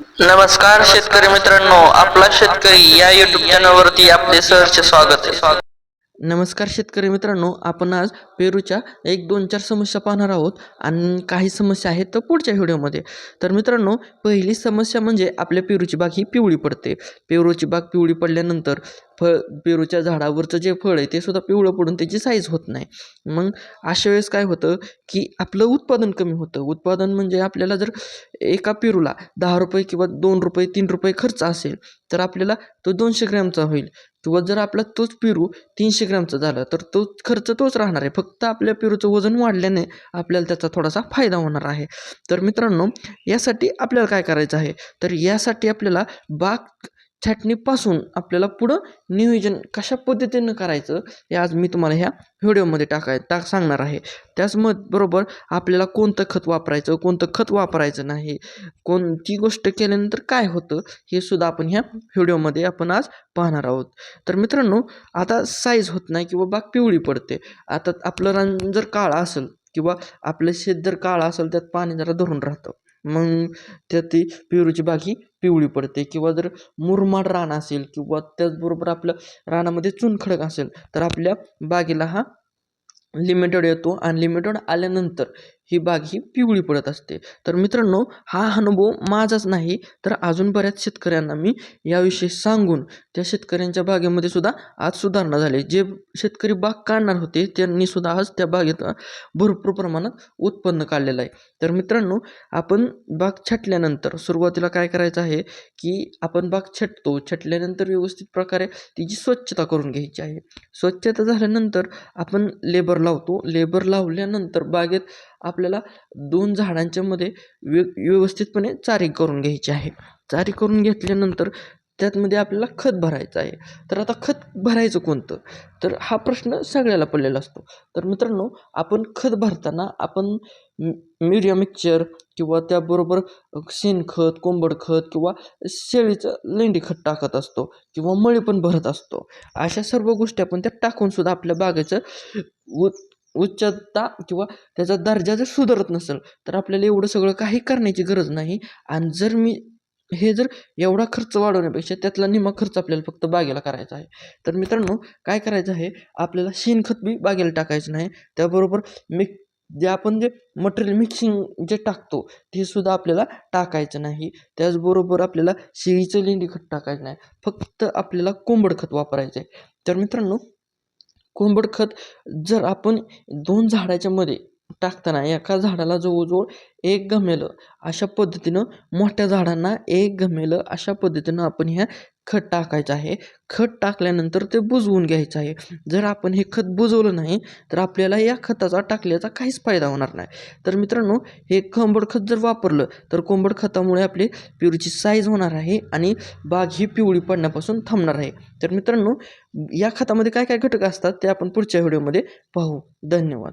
नमस्कार शेतकरी मित्रांनो. आपला शेतकरी या युट्यूब चॅनलवरती आपले सहर्ष स्वागत आहे. नमस्कार शेतकरी मित्रांनो आपण आज पेरूच्या एक दोन चार समस्या पाहणार आहोत आणि काही समस्या आहेत तर पुढच्या व्हिडिओमध्ये. तर मित्रांनो पहिली समस्या म्हणजे आपल्या पेरूची बाग ही पिवळी पडते. पेरूची बाग पिवळी पडल्यानंतर फळ पेरूच्या झाडावरचं जे फळ आहे ते सुद्धा पिवळं पडून त्याची साईज होत नाही. मग अशा वेळेस काय होतं की आपलं उत्पादन कमी होतं. उत्पादन म्हणजे आपल्याला जर एका पेरूला दहा रुपये किंवा दोन रुपये तीन रुपये खर्च असेल तर आपल्याला तो दोनशे ग्रॅमचा होईल. किंवा जर आपला तोच पेरू तीनशे ग्रॅमचा झाला तर तो खर्च तोच राहणार आहे. फक्त आपल्या पेरूचं वजन वाढल्याने आपल्याला त्याचा थोडासा फायदा होणार आहे. तर मित्रांनो यासाठी आपल्याला काय करायचं आहे? तर यासाठी आपल्याला बाग छाटणीपासून आपल्याला पुढं नियोजन कशा पद्धतीनं करायचं हे आज मी तुम्हाला ह्या व्हिडिओमध्ये टाकाय टाक सांगणार आहे. त्याच मत बरोबर आपल्याला कोणतं खत वापरायचं कोणतं खत वापरायचं नाही कोणती गोष्ट केल्यानंतर काय होतं हे सुद्धा आपण ह्या व्हिडिओमध्ये आपण आज पाहणार आहोत. तर मित्रांनो आता साईज होत नाही किंवा बाग पिवळी पडते. आता आपलं रान जर काळा असेल किंवा आपलं शेत जर काळं असेल त्यात पाणी जरा धरून राहतं. मग त्यात ती पेरूची बाग ही पिवळी पडते. किंवा जर मुरमाड रान असेल किंवा त्याचबरोबर आपलं रानामध्ये चुनखडक असेल तर आपल्या बागेला हा लिमिटेड येतो. आणि लिमिटेड आल्यानंतर ही बाग ही पिवळी पडत असते. तर मित्रांनो हा अनुभव माझाच नाही तर अजून बऱ्याच शेतकऱ्यांना मी याविषयी सांगून त्या शेतकऱ्यांच्या बागेमध्ये सुद्धा आज सुधारणा झाली. जे शेतकरी बाग काढणार होते त्यांनी सुद्धा आज त्या बागेत भरपूर प्रमाणात उत्पन्न काढलेलं आहे. तर मित्रांनो आपण बाग छटल्यानंतर सुरुवातीला काय करायचं आहे की आपण बाग छटतो. छटल्यानंतर व्यवस्थित प्रकारे तिची स्वच्छता करून घ्यायची आहे. स्वच्छता झाल्यानंतर आपण लेबर लावतो. लेबर लावल्यानंतर बागेत आपल्याला दोन झाडांच्या मध्ये व्य व्यवस्थितपणे चारी करून घ्यायची आहे. चारी करून घेतल्यानंतर त्यातमध्ये आपल्याला खत भरायचं आहे. तर आता खत भरायचं कोणतं? तर हा प्रश्न सगळ्याला पडलेला असतो. तर मित्रांनो आपण खत भरताना आपण मिरिया मिक्सचर किंवा त्याबरोबर शेणखत कोंबड खत किंवा शेळीचं लेंडी खत टाकत असतो किंवा मळी पण भरत असतो. अशा सर्व गोष्टी आपण त्यात टाकूनसुद्धा आपल्या बागेचं व उच्चता किंवा त्याचा दर्जा जर सुधारत नसेल तर आपल्याला एवढं सगळं काही करण्याची गरज नाही. आणि जर मी हे जर एवढा खर्च वाढवण्यापेक्षा त्यातला निम्मा खर्च आपल्याला फक्त बागेला करायचा आहे. तर मित्रांनो काय करायचं आहे? आपल्याला शेणखत बी बागेला टाकायचं नाही. त्याबरोबर मिक जे आपण जे मटेरियल मिक्सिंग जे टाकतो ते सुद्धा आपल्याला टाकायचं नाही. त्याचबरोबर आपल्याला शेळीचं लेंडी खत टाकायचं नाही. फक्त आपल्याला कोंबड खत वापरायचं आहे. तर मित्रांनो कोंबड खत जर आपण दोन झाडाच्यामध्ये टाकताना एका झाडाला जवळजवळ एक गमेलं अशा पद्धतीनं मोठ्या झाडांना एक गमेलं अशा पद्धतीनं आपण ह्या खत टाकायचं आहे. खत टाकल्यानंतर ते बुजवून घ्यायचं आहे. जर आपण हे खत बुजवलं नाही तर आपल्याला या खताचा टाकल्याचा काहीच फायदा होणार नाही. तर मित्रांनो हे कोंबड खत जर वापरलं तर कोंबड खतामुळे आपली पिवळीची साईज होणार आहे आणि बाग ही पिवळी पडण्यापासून थांबणार आहे. तर मित्रांनो या खतामध्ये काय काय घटक असतात ते आपण पुढच्या व्हिडिओमध्ये पाहू. धन्यवाद.